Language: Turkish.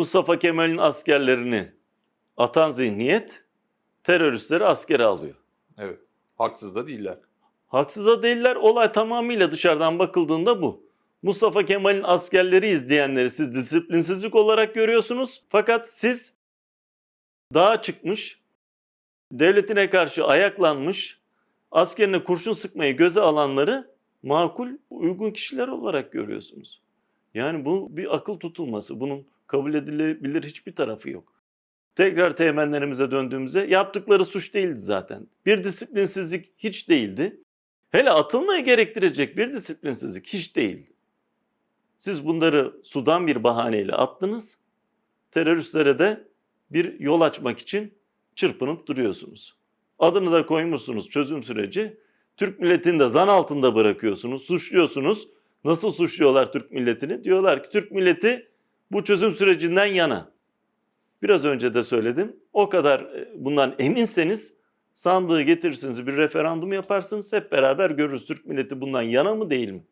Mustafa Kemal'in askerlerini atan zihniyet teröristleri askere alıyor. Evet. Haksız da değiller. Haksız da değiller. Olay tamamıyla dışarıdan bakıldığında bu. Mustafa Kemal'in askerleri izleyenleri siz disiplinsizlik olarak görüyorsunuz. Fakat siz dağa çıkmış, devletine karşı ayaklanmış, askerine kurşun sıkmayı göze alanları makul, uygun kişiler olarak görüyorsunuz. Yani bu bir akıl tutulması. Bunun kabul edilebilir hiçbir tarafı yok. Tekrar teğmenlerimize döndüğümüzde yaptıkları suç değildi zaten. Bir disiplinsizlik hiç değildi. Hele atılmaya gerektirecek bir disiplinsizlik hiç değildi. Siz bunları sudan bir bahaneyle attınız. Teröristlere de bir yol açmak için çırpınıp duruyorsunuz. Adını da koymuşsunuz çözüm süreci. Türk milletini de zan altında bırakıyorsunuz, suçluyorsunuz. Nasıl suçluyorlar Türk milletini? Diyorlar ki Türk milleti bu çözüm sürecinden yana. Biraz önce de söyledim. O kadar e, bundan eminseniz sandığı getirirsiniz bir referandum yaparsınız. Hep beraber görürüz Türk milleti bundan yana mı değil mi?